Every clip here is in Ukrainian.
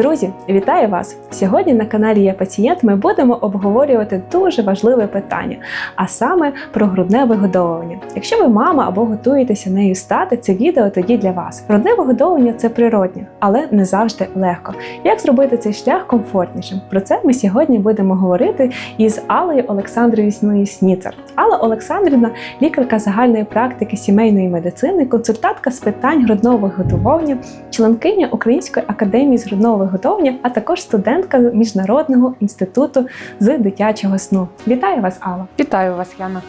Друзі, вітаю вас! Сьогодні на каналі Я Пацієнт ми будемо обговорювати дуже важливе питання, а саме про грудне вигодовування. Якщо ви мама або готуєтеся нею стати, це відео тоді для вас. Грудне вигодовування це природнє, але не завжди легко. Як зробити цей шлях комфортнішим? Про це ми сьогодні будемо говорити із Аллою Олександрівною Сніцер. Алла Олександрівна, лікарка загальної практики сімейної медицини, консультантка з питань грудного виготовлення, членкиня Української академії з грудного виготовлення, а також студентка Міжнародного інституту з дитячого сну. Вітаю вас, Алла! Вітаю вас, Яна.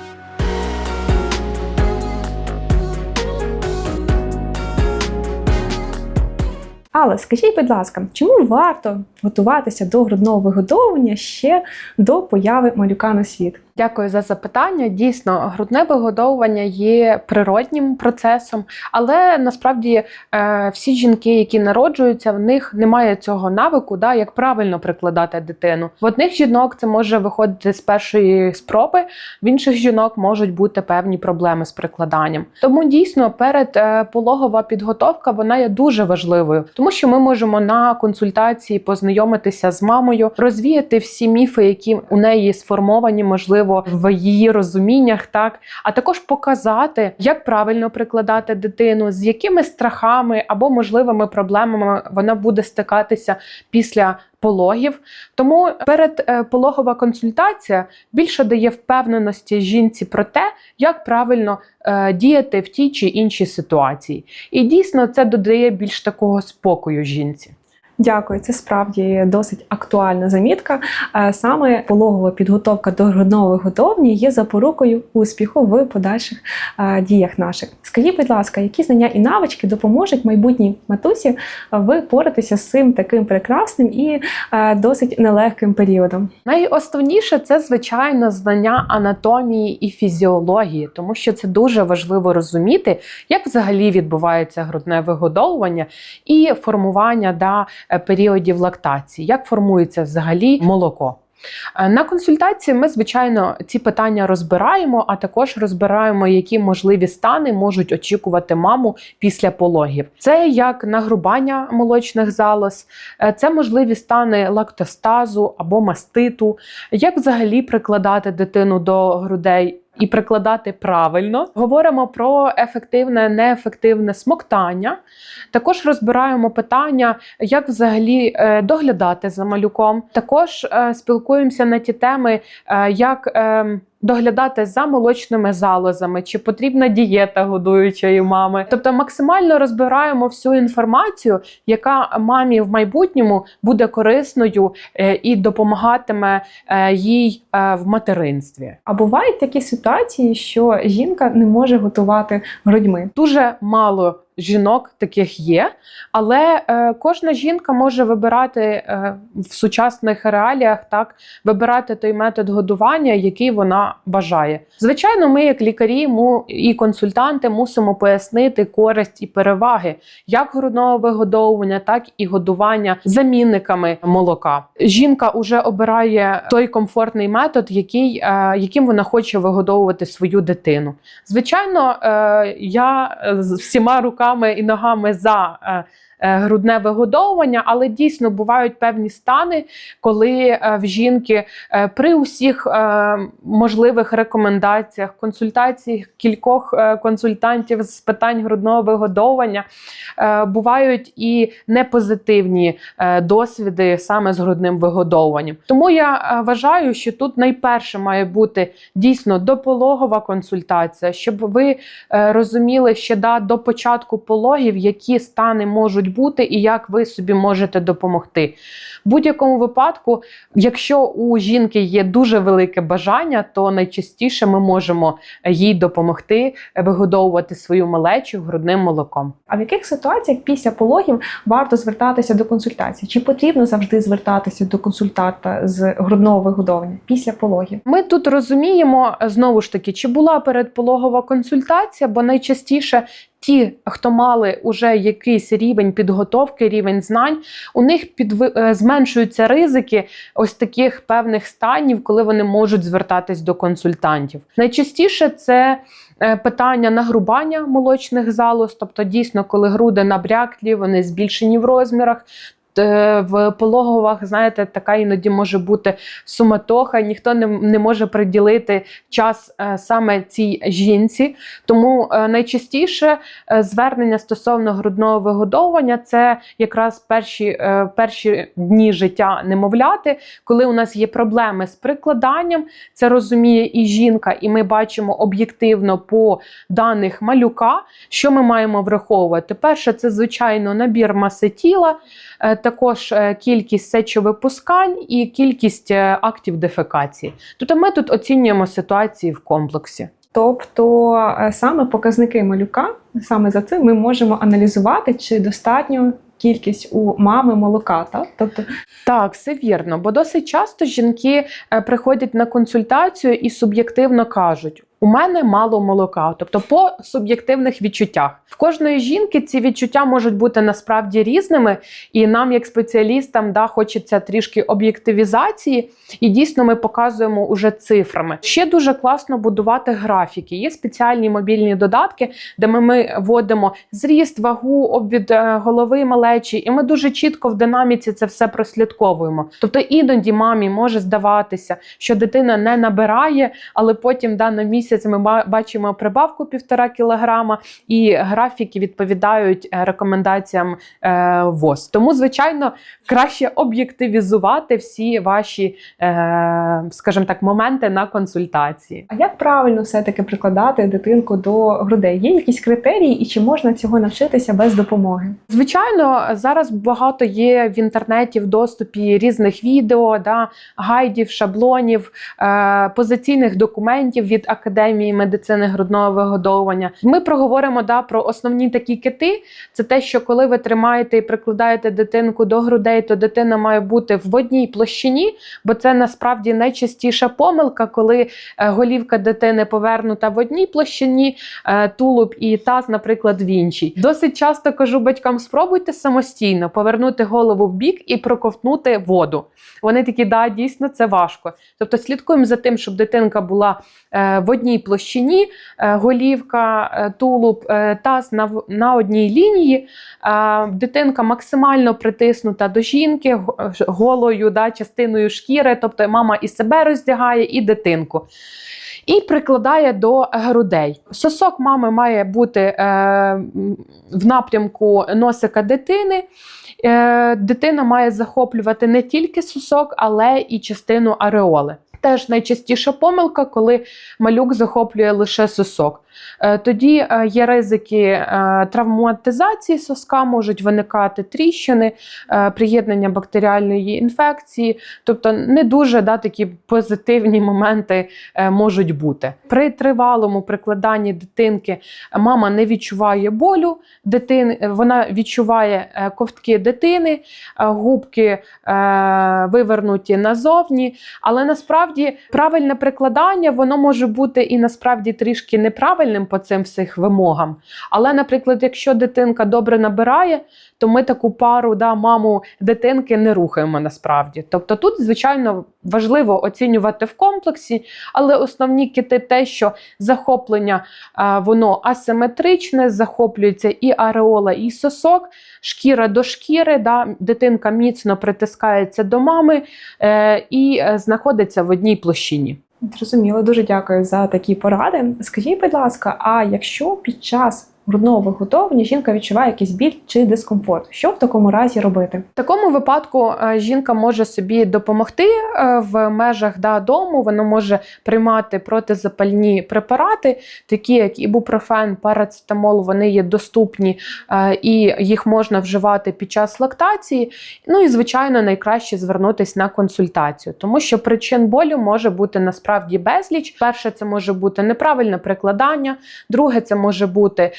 Але скажіть, будь ласка, чому варто готуватися до грудного вигодовування ще до появи малюка на світ? Дякую за запитання. Дійсно, грудне вигодовування є природнім процесом, але насправді е, всі жінки, які народжуються, в них немає цього навику, да, як правильно прикладати дитину. В одних жінок це може виходити з першої спроби, в інших жінок можуть бути певні проблеми з прикладанням. Тому дійсно перед е, пологова підготовка вона є дуже важливою, тому що ми можемо на консультації познайомитися з мамою, розвіяти всі міфи, які у неї сформовані, можливо в її розуміннях, так а також показати, як правильно прикладати дитину, з якими страхами або можливими проблемами вона буде стикатися після. Пологів, тому перед е, консультація більше дає впевненості жінці про те, як правильно е, діяти в тій чи іншій ситуації, і дійсно це додає більш такого спокою жінці. Дякую, це справді досить актуальна замітка. Е, Саме пологова підготовка до грудного виготовлення є запорукою успіху в подальших е, діях наших. Скажіть, будь ласка, які знання і навички допоможуть майбутній матусі впоратися з цим таким прекрасним і е, досить нелегким періодом? Найосновніше це звичайно знання анатомії і фізіології, тому що це дуже важливо розуміти, як взагалі відбувається грудне вигодовування і формування да, періодів лактації, як формується взагалі молоко. Е, На консультації ми, звичайно, ці питання розбираємо, а також розбираємо, які можливі стани можуть очікувати маму після пологів. Це як нагрубання молочних залоз, е, це можливі стани лактостазу або маститу, як взагалі прикладати дитину до грудей. І прикладати правильно. Говоримо про ефективне, неефективне смоктання. Також розбираємо питання, як взагалі е, доглядати за малюком. Також е, спілкуємося на ті теми, е, як е, доглядати за молочними залозами, чи потрібна дієта годуючої мами. Тобто максимально розбираємо всю інформацію, яка мамі в майбутньому буде корисною е, і допомагатиме е, їй е, в материнстві. А бувають такі ситуації, що жінка не може готувати грудьми. Дуже мало жінок таких є, але е, кожна жінка може вибирати е, в сучасних реаліях так вибирати той метод годування, який вона бажає. Звичайно, ми, як лікарі, му і консультанти, мусимо пояснити користь і переваги як грудного вигодовування, так і годування замінниками молока. Жінка вже обирає той комфортний метод, який, е, яким вона хоче вигодовувати свою дитину. Звичайно, е, я з всіма руками і ногами за. Е, Грудне вигодовування, але дійсно бувають певні стани, коли е, в жінки е, при усіх можливих рекомендаціях, консультаціях кількох консультантів з питань грудного вигодовування бувають і непозитивні досвіди саме з грудним вигодовуванням. Тому я вважаю, що тут найперше має бути дійсно допологова консультація, щоб ви розуміли ще да, до початку пологів, які стани можуть бути і як ви собі можете допомогти. В будь-якому випадку, якщо у жінки є дуже велике бажання, то найчастіше ми можемо їй допомогти вигодовувати свою малечу грудним молоком. А в яких ситуаціях після пологів варто звертатися до консультації? Чи потрібно завжди звертатися до консультанта з грудного вигодовування після пологів? Ми тут розуміємо знову ж таки, чи була передпологова консультація, бо найчастіше ті, хто мали уже якийсь рівень підготовки, рівень знань, у них підви... е, зменшуються ризики ось таких певних станів, коли вони можуть звертатись до консультантів. Найчастіше це е, питання нагрубання молочних залоз, тобто дійсно, коли груди набряклі, вони збільшені в розмірах. Е, В пологовах, знаєте, така іноді може бути суматоха, ніхто не, не може приділити час е, саме цій жінці. Тому е, найчастіше звернення стосовно грудного вигодовування це якраз перші, перші дні життя немовляти, коли у нас є проблеми з прикладанням, це розуміє і жінка, і ми бачимо об'єктивно по даних малюка, що ми маємо враховувати. Перше, це звичайно набір маси тіла, також е, кількість сечовипускань і кількість е, актів дефекації. Тобто ми тут оцінюємо ситуації в комплексі. Тобто е, саме показники малюка, саме за цим ми можемо аналізувати, чи достатньо кількість у мами молока. Так? Тобто, Так, все вірно, бо досить часто жінки приходять на консультацію і суб'єктивно кажуть: у мене мало молока, тобто по суб'єктивних відчуттях. В кожної жінки ці відчуття можуть бути насправді різними, і нам, як спеціалістам, да, хочеться трішки об'єктивізації, і дійсно ми показуємо уже цифрами. Ще дуже класно будувати графіки. Є спеціальні мобільні додатки, де ми, ми вводимо зріст, вагу, обвід е, голови малечі, і ми дуже чітко в динаміці це все прослідковуємо. Тобто іноді мамі може здаватися, що дитина не набирає, але потім да, на місяць ми бачимо прибавку півтора кілограма, і графіки відповідають е, рекомендаціям е, ВОЗ. Тому, звичайно, краще об'єктивізувати всі ваші, е, скажімо так, моменти на консультації. а як правильно все-таки прикладати дитинку до грудей? Є якісь критерії, і чи можна цього навчитися без допомоги? Звичайно, зараз багато є в інтернеті в доступі різних відео, да, гайдів, шаблонів, позиційних документів від Академії медицини грудного вигодовування. Ми проговоримо да, про основні такі кити. Це те, що коли ви тримаєте і прикладаєте дитинку до грудей, то дитина має бути в одній площині, бо це насправді найчастіша помилка, коли е, голівка дитини повернута в одній площині, е, тулуб і таз, наприклад, в іншій. Досить часто кажу батькам: спробуйте самостійно повернути голову в бік і проковтнути воду. Вони такі, да, дійсно, це важко. Тобто слідкуємо за тим, щоб дитинка була е, в одній площині, е, голівка, е, тулуб, е, таз на, одній лінії. Дитинка максимально притиснута до жінки голою, да, частиною шкіри, тобто мама і себе роздягає, і дитинку. І прикладає до грудей. Сосок мами має бути е, в напрямку носика дитини. Е, дитина має захоплювати не тільки сосок, але і частину ареоли. Теж найчастіша помилка, коли малюк захоплює лише сосок. Е, Тоді е, є ризики е, травматизації соска, можуть виникати тріщини, приєднання бактеріальної інфекції, тобто не дуже да, такі позитивні моменти можуть бути. При тривалому прикладанні дитинки мама не відчуває болю, дитин, вона відчуває ковтки дитини, губки вивернуті назовні. Але насправді правильне прикладання воно може бути і насправді трішки неправильним по цим всіх вимогам. Але, наприклад, якщо дитинка добре набирає, то ми таку пару, да, маму дитинки не рухаємо насправді. Тобто тут, звичайно, важливо оцінювати в комплексі, але основні кити те, що захоплення воно асиметричне, захоплюється і ареола, і сосок, шкіра до шкіри, да, дитинка міцно притискається до мами е, і е, знаходиться в одній площині. Зрозуміло, дуже дякую за такі поради. Скажіть, будь ласка, а якщо під час грудного виготовлення жінка відчуває якийсь біль чи дискомфорт, що в такому разі робити? В такому випадку е, жінка може собі допомогти е, в межах да, дому. Вона може приймати протизапальні препарати, такі як ібупрофен, парацетамол. Вони є доступні е, і їх можна вживати під час лактації. Ну і звичайно, найкраще звернутися на консультацію, тому що причин болю може бути насправді безліч. Перше, це може бути неправильне прикладання. Друге, це може бути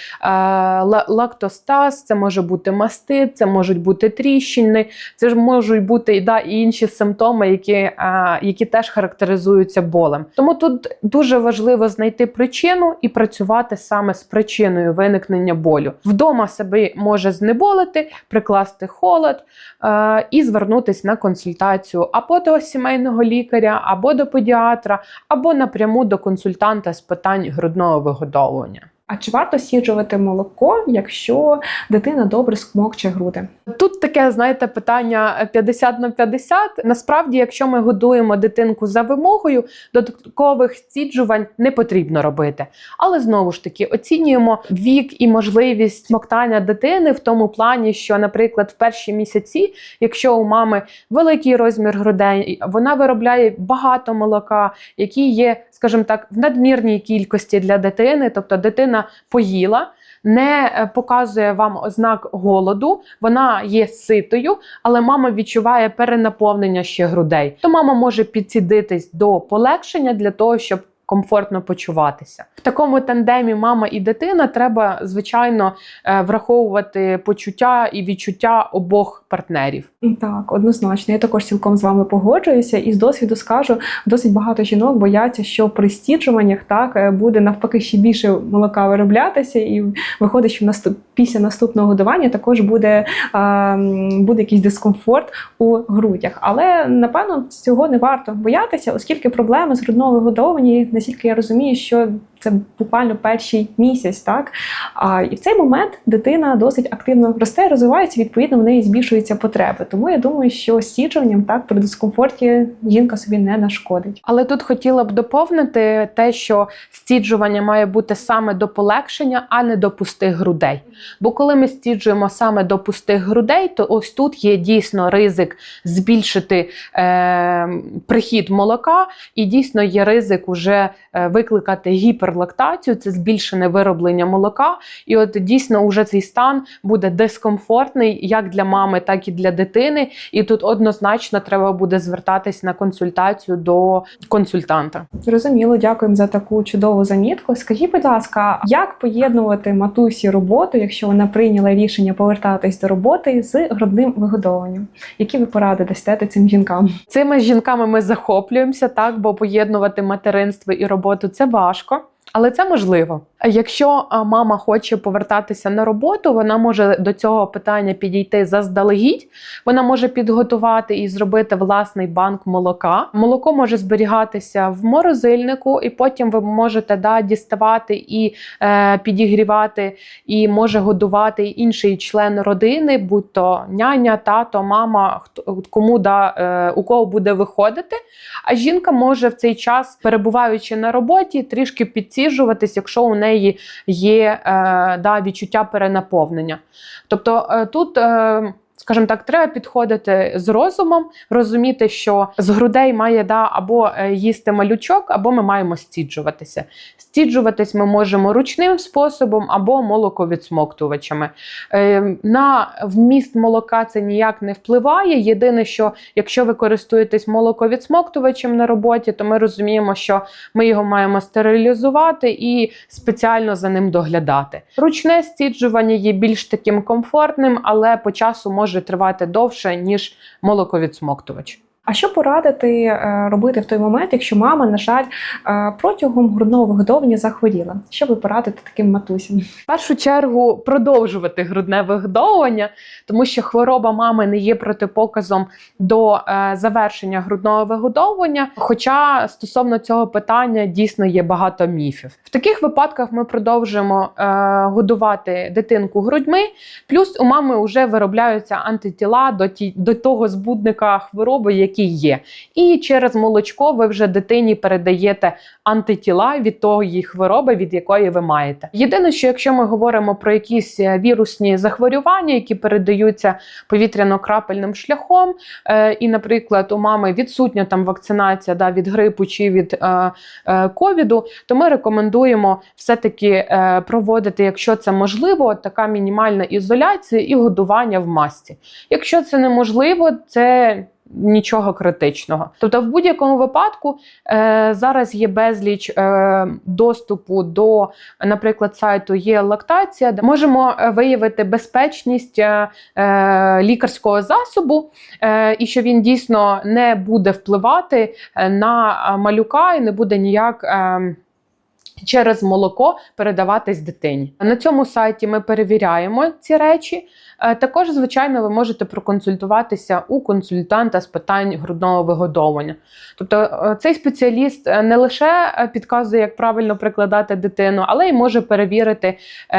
лактостаз, це може бути мастит, це можуть бути тріщини, це ж можуть бути да, і інші симптоми, які, е, які теж характеризуються болем. Тому тут дуже важливо знайти причину і працювати саме з причиною виникнення болю. Вдома себе може знеболити, прикласти холод е, і звернутися на консультацію або до сімейного лікаря, або до педіатра, або напряму до консультанта з питань грудного вигодовування. А чи варто сіджувати молоко, якщо дитина добре смокче груди? Тут таке, знаєте, питання 50 на 50. Насправді, якщо ми годуємо дитинку за вимогою, додаткових стіджувань не потрібно робити. Але знову ж таки оцінюємо вік і можливість смоктання дитини в тому плані, що, наприклад, в перші місяці, якщо у мами великий розмір грудей, вона виробляє багато молока, які є, скажімо так, в надмірній кількості для дитини, тобто дитина поїла. Не е, показує вам ознак голоду, вона є ситою, але мама відчуває перенаповнення ще грудей. То мама може підсідитись до полегшення для того, щоб комфортно почуватися. В такому тандемі мама і дитина треба, звичайно, е, враховувати почуття і відчуття обох партнерів. Так, однозначно. Я також цілком з вами погоджуюся, і з досвіду скажу, досить багато жінок бояться, що при стіджуваннях так е, буде навпаки ще більше молока вироблятися, і виходить, що наступ після наступного годування також буде, буде якийсь дискомфорт у грудях. Але напевно цього не варто боятися, оскільки проблеми з грудного вигодовування, наскільки я розумію, що це буквально перший місяць, так а, і в цей момент дитина досить активно росте, розвивається, відповідно, в неї збільшуються потреби. Тому я думаю, що стіджуванням так при дискомфорті жінка собі не нашкодить. Але тут хотіла б доповнити те, що стіджування має бути саме до полегшення, а не до пустих грудей. Бо коли ми стіджуємо саме до пустих грудей, то ось тут є дійсно ризик збільшити е, прихід молока, і дійсно є ризик уже е, викликати гіперлактацію, це збільшене вироблення молока. І от дійсно уже цей стан буде дискомфортний як для мами, так і для дитини. І тут однозначно треба буде звертатись на консультацію до консультанта. Зрозуміло, дякуємо за таку чудову замітку. Скажіть, будь ласка, як поєднувати матусі роботу, якщо вона прийняла рішення повертатись до роботи з грудним вигодовуванням? Які ви поради дасте цим жінкам? Цими жінками ми захоплюємося, так бо поєднувати материнство і роботу це важко. Але це можливо. Якщо мама хоче повертатися на роботу, вона може до цього питання підійти заздалегідь. Вона може підготувати і зробити власний банк молока. Молоко може зберігатися в морозильнику, і потім ви можете да, діставати і е, підігрівати, і може годувати інший член родини, будь то няня, тато, мама, хто кому да, е, у кого буде виходити. А жінка може в цей час, перебуваючи на роботі, трішки підсіжуватись, якщо у неї є е, да, відчуття перенаповнення. Тобто е, тут. Скажімо так, треба підходити з розумом, розуміти, що з грудей має да, або е, їсти малючок, або ми маємо стіджуватися. Стіджуватись ми можемо ручним способом або молоковідсмоктувачами. Е, На вміст молока це ніяк не впливає. Єдине, що якщо ви користуєтесь молоковідсмоктувачем на роботі, то ми розуміємо, що ми його маємо стерилізувати і спеціально за ним доглядати. Ручне стіджування є більш таким комфортним, але по часу може тривати довше, ніж молоковідсмоктувач. А що порадити е, робити в той момент, якщо мама, на жаль, е, протягом грудного вигодовування захворіла? Що ви порадите таким матусям? В першу чергу продовжувати грудне вигодовування, тому що хвороба мами не є протипоказом до е, завершення грудного вигодовування. Хоча стосовно цього питання дійсно є багато міфів. В таких випадках ми продовжуємо годувати дитинку грудьми, плюс у мами вже виробляються антитіла до, ті, до того збудника хвороби, який є. І через молочко ви вже дитині передаєте антитіла від тої хвороби, від якої ви маєте. Єдине, що якщо ми говоримо про якісь е, вірусні захворювання, які передаються повітряно-крапельним шляхом, е, і, наприклад, у мами відсутня там вакцинація да, від грипу чи від е, е, ковіду, то ми рекомендуємо все-таки е, проводити, якщо це можливо, така мінімальна ізоляція і годування в масці. Якщо це неможливо, це нічого критичного. Тобто, в будь-якому випадку е, зараз є безліч е, доступу до, наприклад, сайту є лактація, де можемо е, виявити безпечність е, е, лікарського засобу, е, і що він дійсно не буде впливати е, на малюка і не буде ніяк. Е, Через молоко передаватись дитині. На цьому сайті ми перевіряємо ці речі. Е, Також, звичайно, ви можете проконсультуватися у консультанта з питань грудного вигодовування. Тобто, е, цей спеціаліст е, не лише підказує, як правильно прикладати дитину, але й може перевірити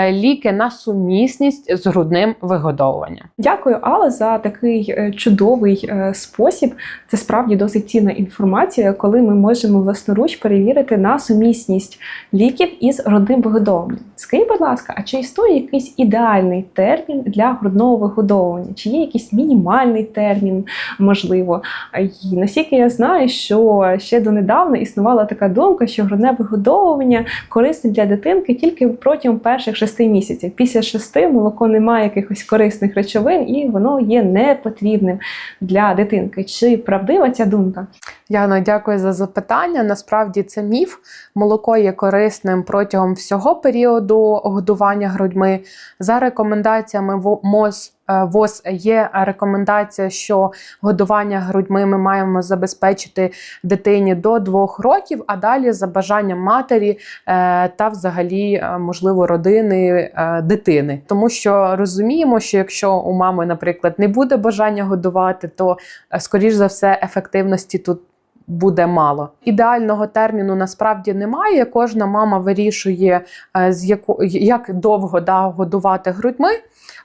ліки на сумісність з грудним вигодовуванням. Дякую, Алла, за такий чудовий спосіб. Це справді досить цінна інформація, коли ми можемо власноруч перевірити на сумісність ліків із грудним вигодовуванням. Скажіть, будь ласка, а чи існує якийсь ідеальний термін для грудного вигодовування? Чи є якийсь мінімальний термін, можливо? І наскільки я знаю, що ще донедавна існувала така думка, що грудне вигодовування корисне для дитинки тільки протягом перших шести місяців. Після шести молоко не має якихось корисних речовин і воно є непотрібним для дитинки. Чи правдива ця думка? Яно, дякую за запитання. Насправді це міф. Молоко є корисним протягом всього періоду годування грудьми. За рекомендаціями МОЗ е, ВОЗ є рекомендація, що годування грудьми ми маємо забезпечити дитині до двох років, а далі за бажанням матері е, та взагалі, е, можливо, родини дитини. Тому що розуміємо, що якщо у мами, наприклад, не буде бажання годувати, то скоріш за все ефективності тут. Буде мало. Ідеального терміну насправді немає. Кожна мама вирішує, е, з яку як довго да, годувати грудьми,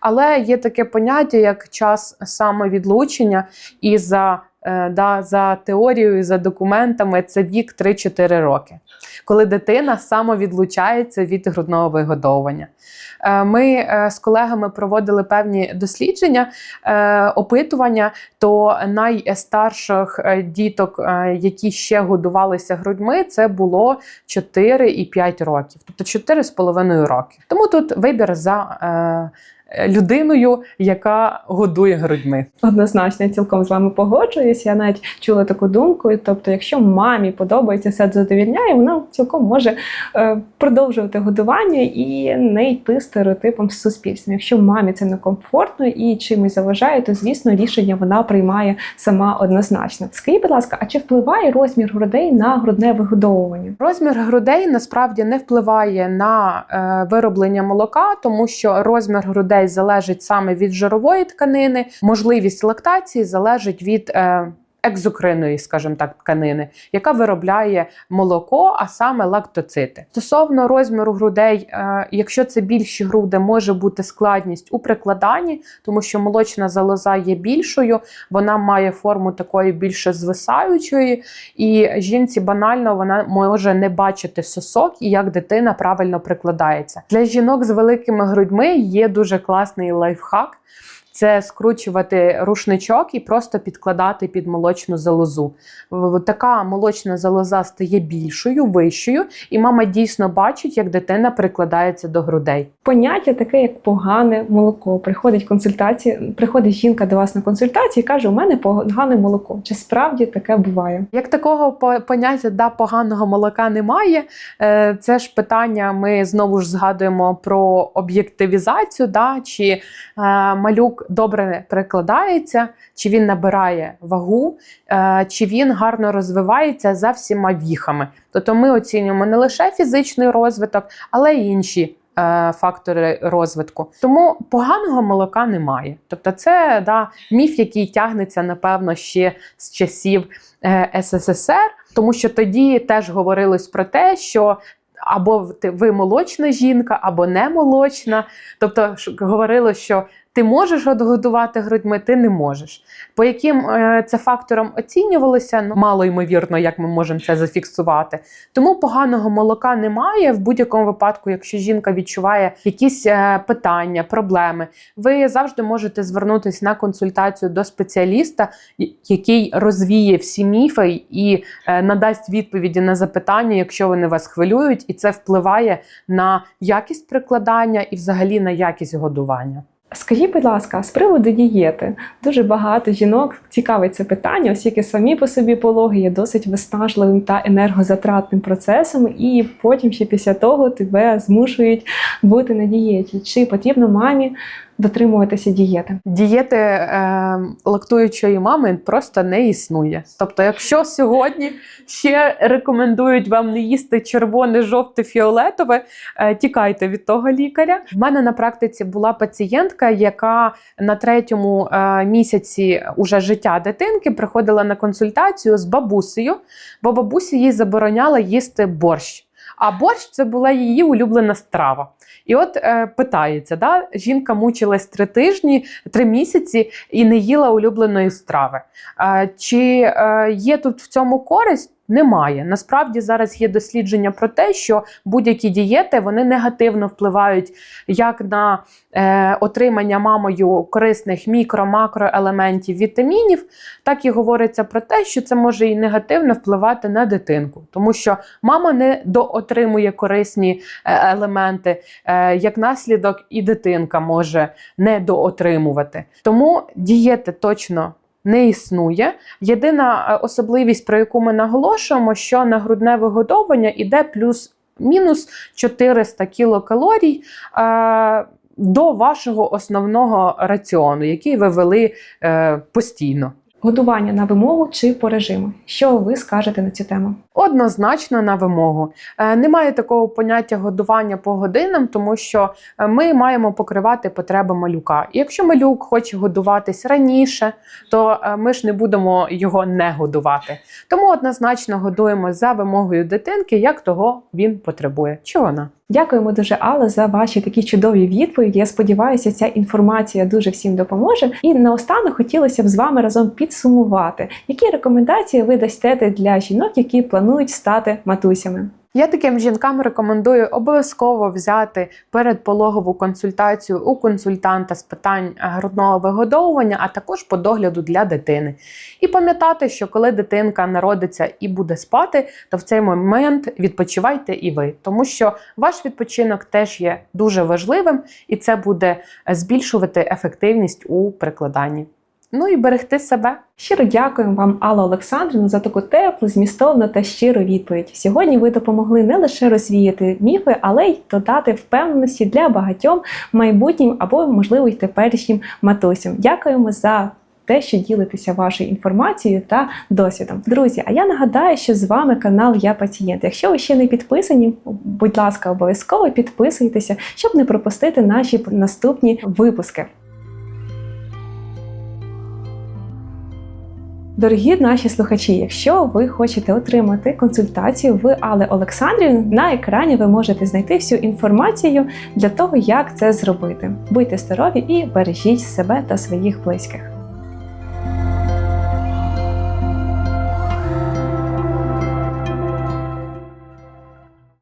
але є таке поняття, як час самовідлучення, і за, да, за теорією, за документами це вік 3-4 роки, коли дитина самовідлучається від грудного вигодовування. Е, Ми е, з колегами проводили певні дослідження, е, опитування, то найстарших е, діток, е, які ще годувалися грудьми, це було 4 і 5 років, тобто 4,5 роки. Тому тут вибір за е, людиною, яка годує грудьми. Однозначно, я цілком з вами погоджуюсь. Я навіть чула таку думку. Тобто, якщо мамі подобається все задовільняє, вона цілком може е, продовжувати годування і не йти стереотипом з суспільством. Якщо мамі це некомфортно і чимось заважає, то звісно рішення вона приймає сама однозначно. Скажіть, будь ласка, а чи впливає розмір грудей на грудне вигодовування? Розмір грудей насправді не впливає на е, вироблення молока, тому що розмір грудей залежить саме від жирової тканини, можливість лактації залежить від. Е, Екзокринної, скажімо так, тканини, яка виробляє молоко, а саме лактоцити. Стосовно розміру грудей, е, якщо це більші груди, може бути складність у прикладанні, тому що молочна залоза є більшою, вона має форму такої більше звисаючої, і жінці банально вона може не бачити сосок і як дитина правильно прикладається. Для жінок з великими грудьми є дуже класний лайфхак. Це скручувати рушничок і просто підкладати під молочну залозу. Така молочна залоза стає більшою, вищою, і мама дійсно бачить, як дитина прикладається до грудей. Поняття таке, як погане молоко. Приходить консультація, приходить жінка до вас на консультацію і каже: у мене погане молоко. Чи справді таке буває? Як такого по- поняття да, поганого молока немає, е, це ж питання. Ми знову ж згадуємо про об'єктивізацію, да, чи е, малюк добре прикладається, чи він набирає вагу, е, чи він гарно розвивається за всіма віхами. Тобто ми оцінюємо не лише фізичний розвиток, але й інші. е, Фактори розвитку, тому поганого молока немає. Тобто, це да, міф, який тягнеться, напевно, ще з часів е, СССР, тому що тоді теж говорилось про те, що або ви молочна жінка, або не молочна. Тобто ж говорило, що ти можеш годувати грудьми, ти не можеш. По яким е, це факторам оцінювалося, ну мало ймовірно, як ми можемо це зафіксувати. Тому поганого молока немає в будь-якому випадку, якщо жінка відчуває якісь е, питання, проблеми. Ви завжди можете звернутися на консультацію до спеціаліста, який розвіє всі міфи і е, надасть відповіді на запитання, якщо вони вас хвилюють, і це впливає на якість прикладання і взагалі на якість годування. Скажіть, будь ласка, з приводу дієти дуже багато жінок цікавить це питання, оскільки самі по собі пологи є досить виснажливим та енергозатратним процесом, і потім ще після того тебе змушують бути на дієті. Чи потрібно мамі дотримуватися дієти? Дієти е, лактуючої мами просто не існує. Тобто, якщо сьогодні ще рекомендують вам не їсти червоне, жовте, фіолетове, е, тікайте від того лікаря. В мене на практиці була пацієнтка, яка на третьому е, місяці уже життя дитинки приходила на консультацію з бабусею, бо бабуся їй забороняла їсти борщ. А борщ це була її улюблена страва. І от е, питається, да, жінка мучилась три тижні, три місяці і не їла улюбленої страви. Е, чи е, є тут в цьому користь? Немає. Насправді зараз є дослідження про те, що будь-які дієти вони негативно впливають як на е, отримання мамою корисних мікро-макроелементів вітамінів, так і говориться про те, що це може і негативно впливати на дитинку, тому що мама не доотримує корисні е, елементи, е, як наслідок, і дитинка може не доотримувати. Тому дієти точно. Не існує. Єдина е, особливість, про яку ми наголошуємо, що на грудне вигодовування йде плюс-мінус 400 кілокалорій е, до вашого основного раціону, який ви вели е, постійно. Годування на вимогу чи по режиму? Що ви скажете на цю тему? Однозначно на вимогу. Е, Немає такого поняття годування по годинам, тому що е, ми маємо покривати потреби малюка. Якщо малюк хоче годуватись раніше, то е, ми ж не будемо його не годувати. Тому однозначно годуємо за вимогою дитинки, як того він потребує. Чи вона? Дякуємо дуже, Алла, за ваші такі чудові відповіді. Я сподіваюся, ця інформація дуже всім допоможе. І наостанок хотілося б з вами разом підсумувати, які рекомендації ви дасте для жінок, які планують стати матусями. Я таким жінкам рекомендую обов'язково взяти передпологову консультацію у консультанта з питань е, грудного вигодовування, а також по догляду для дитини. І пам'ятати, що коли дитинка народиться і буде спати, то в цей момент відпочивайте і ви, тому що ваш відпочинок теж є дуже важливим, і це буде е, збільшувати ефективність у прикладанні. Ну і берегти себе. Щиро дякуємо вам, Алла Олександрівна, за таку теплу, змістовну та щиру відповідь. Сьогодні ви допомогли не лише розвіяти міфи, але й додати впевненості для багатьом майбутнім або, можливо, й теперішнім матусям. Дякуємо за. Те, що ділитеся вашою інформацією та досвідом. Друзі, а я нагадаю, що з вами канал Я Пацієнт. Якщо ви ще не підписані, будь ласка, обов'язково підписуйтеся, щоб не пропустити наші наступні випуски. Дорогі наші слухачі, якщо ви хочете отримати консультацію в Алли Олександрівни, на екрані ви можете знайти всю інформацію для того, як це зробити. Будьте здорові і бережіть себе та своїх близьких.